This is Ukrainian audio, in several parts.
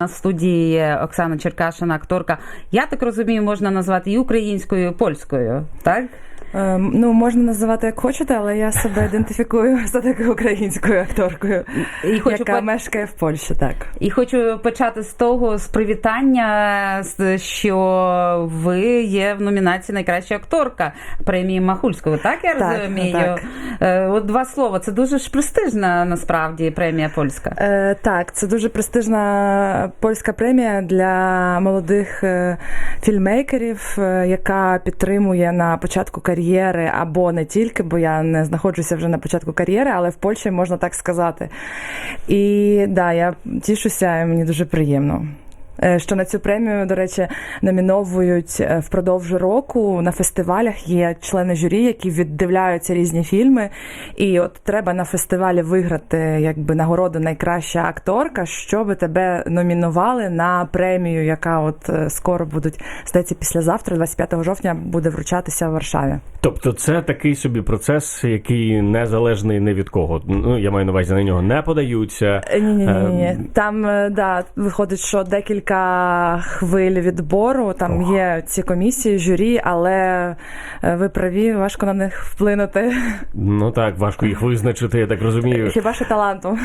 На студії є Оксана Черкашина, акторка. Я так розумію, можна назвати і українською, і польською, так? Ем, Ну, можна називати як хочете, але я себе ідентифікую все таки українською акторкою, І хочу яка по- мешкає в Польщі, так. І хочу почати з того, з привітання, з- що ви є в номінації Найкраща акторка премії Махульського. Так я Так, розумію? так. Е, От два слова. Це дуже ж престижна насправді премія польська. Е, так, це дуже престижна польська премія для молодих е, фільмейкерів, е, яка підтримує на початку кар'єри або не тільки, бо я не знаходжуся вже на початку кар'єри, але в Польщі можна так сказати. І да, я тішуся, мені дуже приємно. Е, Що на цю премію, до речі, номіновують е, впродовж року на фестивалях. Є члени журі, які віддивляються різні фільми. І от треба на фестивалі виграти якби нагороду найкраща акторка, щоб тебе номінували на премію, яка от е, скоро будуть здається, післязавтра, 25 жовтня, буде вручатися в Варшаві. Тобто, це такий собі процес, який незалежний не від кого. Ну я маю на увазі на нього не подаються. Ні, ні, ні, ні. Ем. Там да виходить, що декілька хвиль відбору. Там Ох. є ці комісії, журі, але е, ви праві, важко на них вплинути. Ну так, важко їх визначити, я так розумію. Хіба що таланту?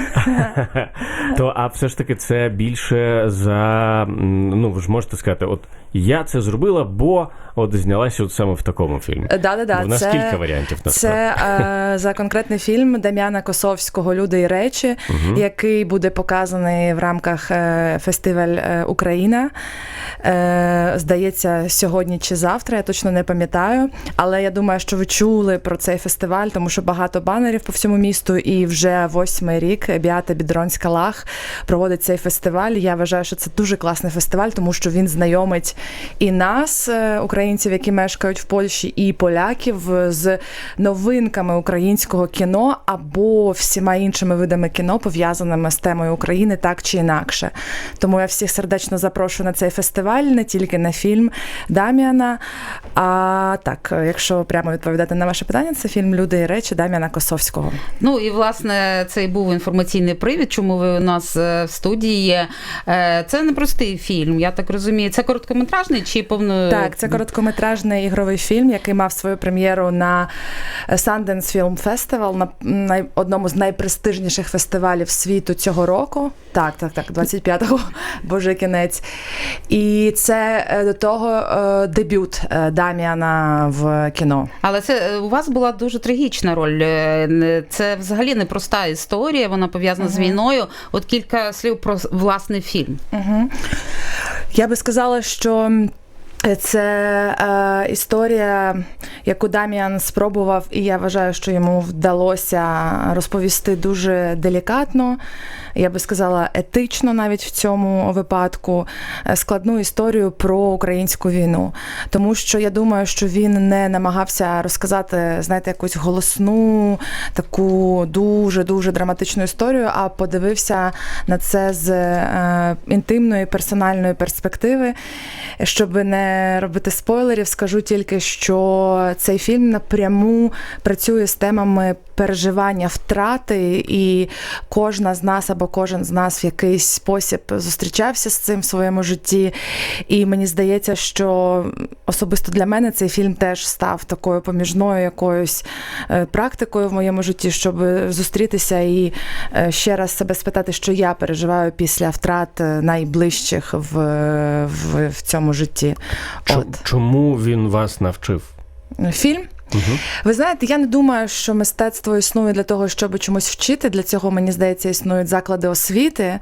То а все ж таки це більше за ну ви ж можете сказати, от я це зробила, бо от знялася от саме в такому фільмі. Да, да, да. В нас це, кілька варіантів. Це е, за конкретний фільм Дем'яна Косовського Люди і речі, який буде показаний в рамках е, фестиваль е, Україна. Е, здається, сьогодні чи завтра, я точно не пам'ятаю. Але я думаю, що ви чули про цей фестиваль, тому що багато банерів по всьому місту, і вже восьмий рік Біата Бідронська Лах проводить цей фестиваль. Я вважаю, що це дуже класний фестиваль, тому що він знайомить і нас, е, українців, які мешкають в Польщі, і поляків е, з новинками українського кіно або всіма іншими видами кіно, пов'язаними з темою України, так чи інакше. Тому я всіх сердечно запрошую на цей фестиваль, не тільки на фільм Дам'яна. А так, е, якщо прямо відповідати на ваше питання, це фільм Люди і речі Дам'яна Косовського. Ну і власне це і був інформаційний привід, чому ви у нас е, в студії є. Е, Це не простий фільм, я так розумію. Це короткометражний чи повно Так, це короткометражний ігровий фільм, який мав свою прем'єру на Sundance Film Festival, на най- одному з найпрестижніших фестивалів світу цього року. Так, так, так, 25-го, боже кінець. І це е, до того е, дебют е, Даміана в кіно. Але це у вас була дуже трагічна роль. Це взагалі непроста історія, вона пов'язана з війною. От кілька слів про власний фільм. Угу. Я би сказала, що. Це е, історія, яку Даміан спробував, і я вважаю, що йому вдалося розповісти дуже делікатно. Я би сказала, етично навіть в цьому випадку е, складну історію про українську війну. Тому що я думаю, що він не намагався розказати, знаєте, якусь голосну, таку дуже дуже драматичну історію, а подивився на це з е, інтимної персональної перспективи. Щоб не робити спойлерів, скажу тільки, що цей фільм напряму працює з темами переживання втрати, і кожна з нас або кожен з нас в якийсь спосіб зустрічався з цим в своєму житті. І мені здається, що особисто для мене цей фільм теж став такою поміжною якоюсь е, практикою в моєму житті, щоб зустрітися і е, ще раз себе спитати, що я переживаю після втрат е, найближчих в, в, в цьому житті. Чому він вас навчив? фільм. Угу. Ви знаєте, я не думаю, що мистецтво існує для того, щоб чомусь вчити. Для цього мені здається, існують заклади освіти.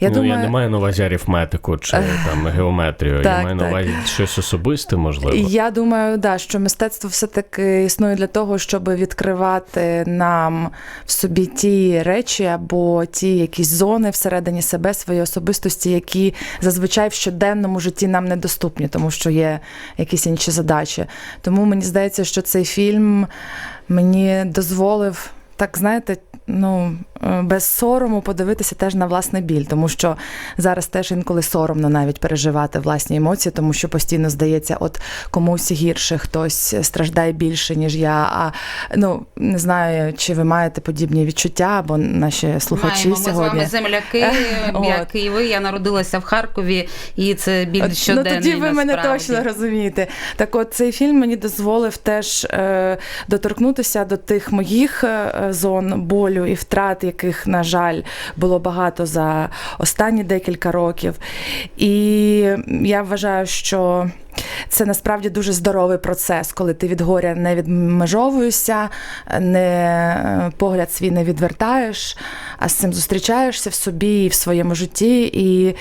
Я ну, думаю, я не маю на увазі арифметику чи там геометрію. я Так, маю на увазі щось особисте, можливо. Я думаю, да, що мистецтво все-таки існує для того, щоб відкривати нам в собі ті речі або ті якісь зони всередині себе, свої особистості, які зазвичай в щоденному житті нам недоступні, тому що є якісь інші задачі. Тому мені здається, що цей фільм мені дозволив, так знаєте, ну. Е, без сорому подивитися теж на власний біль, тому що зараз теж інколи соромно навіть переживати власні емоції, тому що постійно здається, от комусь гірше, хтось страждає більше, ніж я. А ну не знаю, чи ви маєте подібні відчуття, або наші слухачі Маємо, ми з вами земляки, як і ви. Я народилася в Харкові, і це біль От, щоденний. Ну тоді ви мене точно розумієте. Так, от цей фільм мені дозволив теж е, доторкнутися до тих моїх е, зон болю і втрат, яких, на жаль, було багато за останні декілька років. І я вважаю, що. Це насправді дуже здоровий процес, коли ти від горя не відмежовуєшся, не погляд свій не відвертаєш, а з цим зустрічаєшся в собі і в своєму житті. І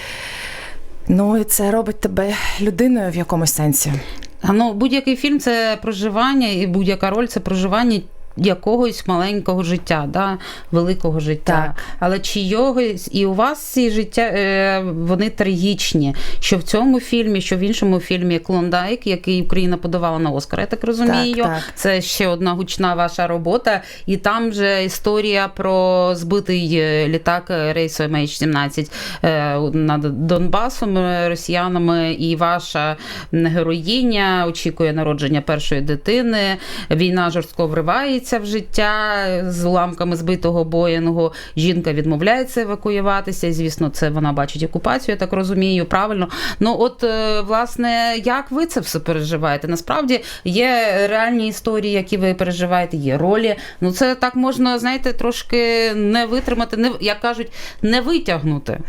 Ну і це робить тебе людиною в якомусь сенсі. Ну, будь-який фільм це проживання, і будь-яка роль це проживання. Якогось маленького життя, да, великого життя. Так. Але чийогось, і у вас ці життя е, вони трагічні. Що в цьому фільмі, що в іншому фільмі Клондайк, який Україна подавала на Оскар, я так розумію. Так, так. Це ще одна гучна ваша робота. І там же історія про збитий е, літак рейсу MH17 е, над Донбасом е, росіянами, і ваша героїня очікує народження першої дитини. Війна жорстко вривається в життя з уламками збитого боїнгу. Жінка відмовляється евакуюватися. І, звісно, це вона бачить окупацію, я так розумію. Правильно. Ну от е, власне, як ви це все переживаєте? Насправді є реальні історії, які ви переживаєте, є ролі. Ну це так можна, знаєте, трошки не витримати, не як кажуть, не витягнути.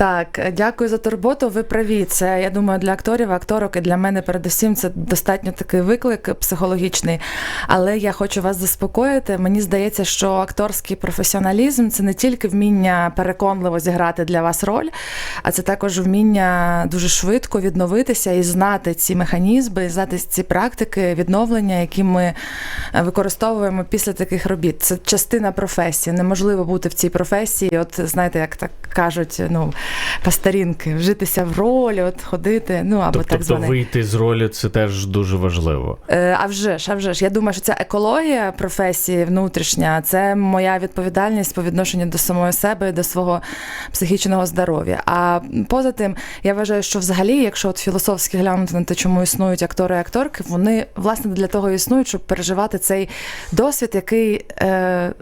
Так, дякую за турботу. Ви праві. Це я думаю, для акторів, акторок і для мене передусім це достатньо такий виклик психологічний. Але я хочу вас заспокоїти. Мені здається, що акторський професіоналізм це не тільки вміння переконливо зіграти для вас роль, а це також вміння дуже швидко відновитися і знати ці механізми, і знати ці практики відновлення, які ми е, використовуємо після таких робіт. Це частина професії. Неможливо бути в цій професії. От знаєте, як так кажуть, ну по старінки, вжитися в роль, от ходити. Ну або Тобто так зване. вийти з ролі це теж дуже важливо. Е, А вже ж, а вже ж. Я думаю, що ця екологія професії внутрішня, це моя відповідальність по відношенню до самої себе і до свого психічного здоров'я. А поза тим, я вважаю, що взагалі, якщо от філософськи глянути на те, чому існують актори і акторки, вони власне для того і існують, щоб переживати цей досвід, який. Е,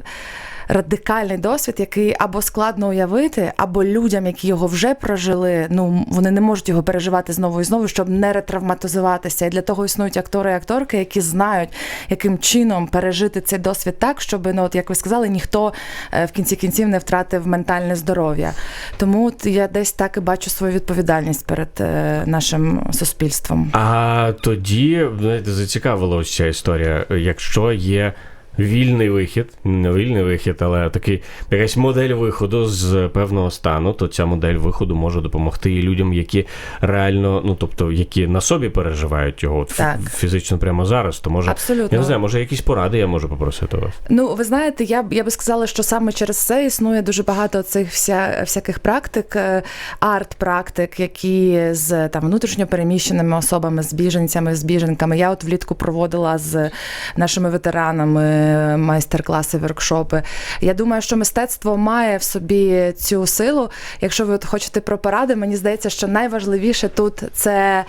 Радикальний досвід, який або складно уявити, або людям, які його вже прожили, ну вони не можуть його переживати знову і знову, щоб не ретравматизуватися. І для того існують актори і акторки, які знають, яким чином пережити цей досвід так, щоб ну, от як ви сказали, ніхто е, в кінці кінців не втратив ментальне здоров'я. Тому я десь так і бачу свою відповідальність перед е, нашим суспільством. А тоді, знаєте, зацікавила ось ця історія. Якщо є вільний вихід, не вільний вихід, але такий якась модель виходу з певного стану, то ця модель виходу може допомогти і людям, які реально, ну тобто, які на собі переживають його от, Так. фізично прямо зараз, то може Абсолютно. я не знаю, може якісь поради я можу попросити вас. Ну, ви знаєте, я б я би сказала, що саме через це існує дуже багато цих вся, всяких практик, е, арт-практик, які з там внутрішньо переміщеними особами, з біженцями, з біженками. Я от влітку проводила з нашими ветеранами майстер-класи, воркшопи. Я думаю, що мистецтво має в собі цю силу. Якщо ви от хочете про поради, мені здається, що найважливіше тут це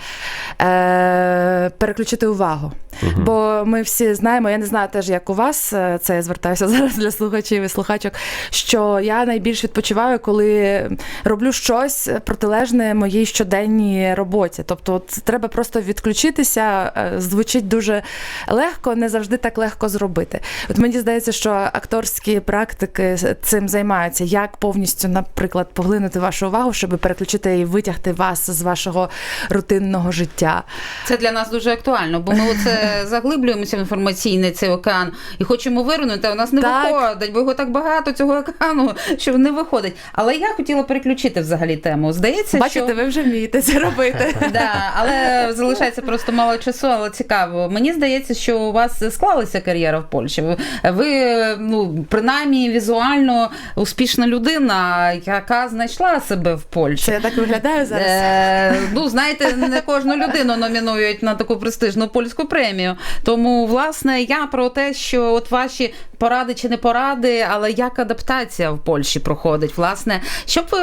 е, переключити увагу. Бо ми всі знаємо, я не знаю теж, як у вас, е, це я звертаюся зараз для слухачів і слухачок, що я найбільш відпочиваю, коли роблю щось протилежне моїй щоденній роботі. Тобто, от треба просто відключитися, е, звучить дуже легко, не завжди так легко зробити. От мені здається, що акторські практики цим займаються, як повністю, наприклад, поглинути вашу увагу, щоб переключити і витягти вас з вашого рутинного життя. Це для нас дуже актуально, бо ми оце заглиблюємося в інформаційний цей океан і хочемо вирунути, а у нас не Так. виходить, бо його так багато цього океану, що не виходить. Але я хотіла переключити взагалі тему. Здається, Бачите, що ви вже вмієте це робити. да, але залишається просто мало часу, але цікаво. Мені здається, що у вас склалася кар'єра в Польщі. Польщу. Ви ну принаймні візуально успішна людина, яка знайшла себе в Польщі. Це я так виглядаю зараз. Е, ну, знаєте, не кожну людину номінують на таку престижну польську премію. Тому, власне, я про те, що от ваші поради чи не поради, але як адаптація в Польщі проходить, власне, щоб ви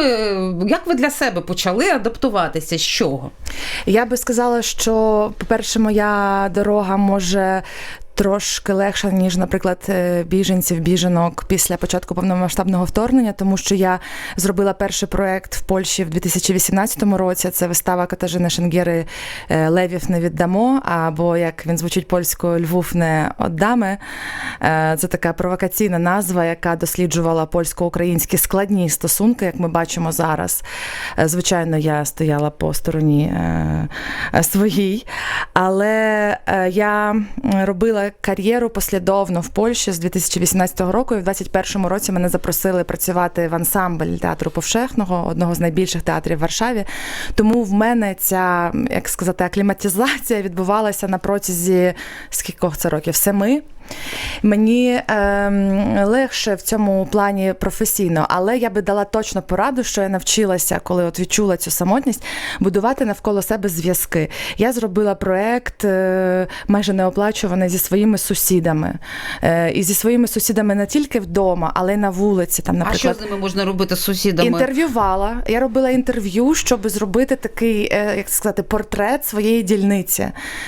як ви для себе почали адаптуватися? З чого? Я би сказала, що, по-перше, моя дорога може. Трошки легша, ніж, наприклад, е, біженців, біженок після початку повномасштабного вторгнення, тому що я зробила перший проект в Польщі в 2018 році. Це вистава Катажини Шенгери е, Левів не віддамо. Або як він звучить польською Львов не отдами. Е, Це така провокаційна назва, яка досліджувала польсько-українські складні стосунки, як ми бачимо зараз. Звичайно, я стояла по стороні своїй, але я робила кар'єру послідовно в Польщі з 2018 року, і в 2021 році мене запросили працювати в ансамбль театру Повшехного, одного з найбільших театрів в Варшаві. Тому в мене ця, як сказати, акліматизація відбувалася на протязі скількох це років? Семи. Мені ем, легше в цьому плані професійно, але я би дала точно пораду, що я навчилася, коли от відчула цю самотність, будувати навколо себе зв'язки. Я зробила проект е, майже неоплачуваний зі своїми сусідами. Е, і зі своїми сусідами не тільки вдома, але й на вулиці. Там, А що з ними можна робити з сусідами? Інтерв'ювала. Я робила інтерв'ю, щоб зробити такий, е, як сказати, портрет своєї дільниці.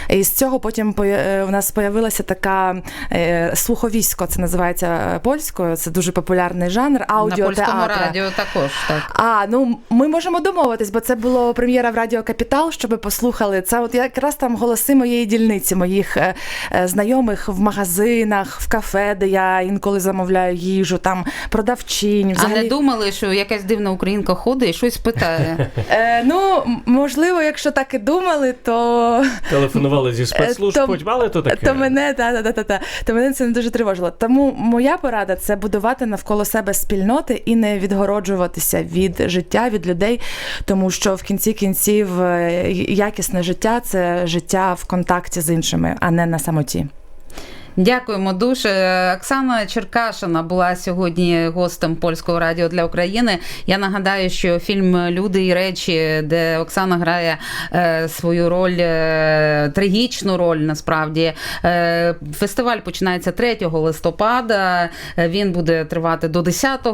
І з цього потім е, у нас з'явилася така е, слуховісько, це називається е, польською. Це дуже популярний жанр. на польському радіо також так. А, ну ми можемо домовитись, бо це було прем'єра в Радіо Капітал, щоб ви послухали. Це от якраз там голоси моєї дільниці, моїх е, е, знайомих в магазинах, в кафе, де я інколи замовляю їжу, там продавчинь. А не думали, що якась дивна українка ходить і щось питає. Е, ну, можливо, якщо так і думали, то, Телефонували зі спецслужб, то- то таке. то мене та, та, та, та, та, то мене це не дуже тривожило. Тому моя порада це будувати навколо себе спільноти і не відгороджуватися від життя, від людей, тому що в кінці кінців е, якісне життя це життя в контакті з іншими, а не на самоті. Дякуємо дуже. Оксана Черкашина була сьогодні гостем польського радіо для України. Я нагадаю, що фільм Люди і речі, де Оксана грає е, свою роль, е, трагічну роль насправді. Е, фестиваль починається 3 листопада. Він буде тривати до 10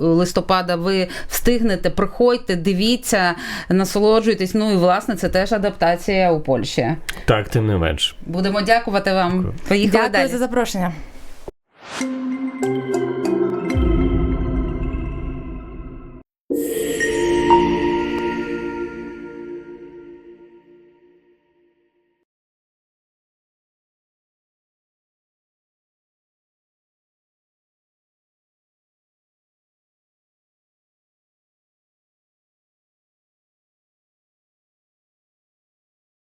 листопада. Ви встигнете, приходьте, дивіться, насолоджуйтесь. Ну і власне це теж адаптація у Польщі. Так, тим не менш. Будемо дякувати вам. Поїхали Дякую далі. за запрошення.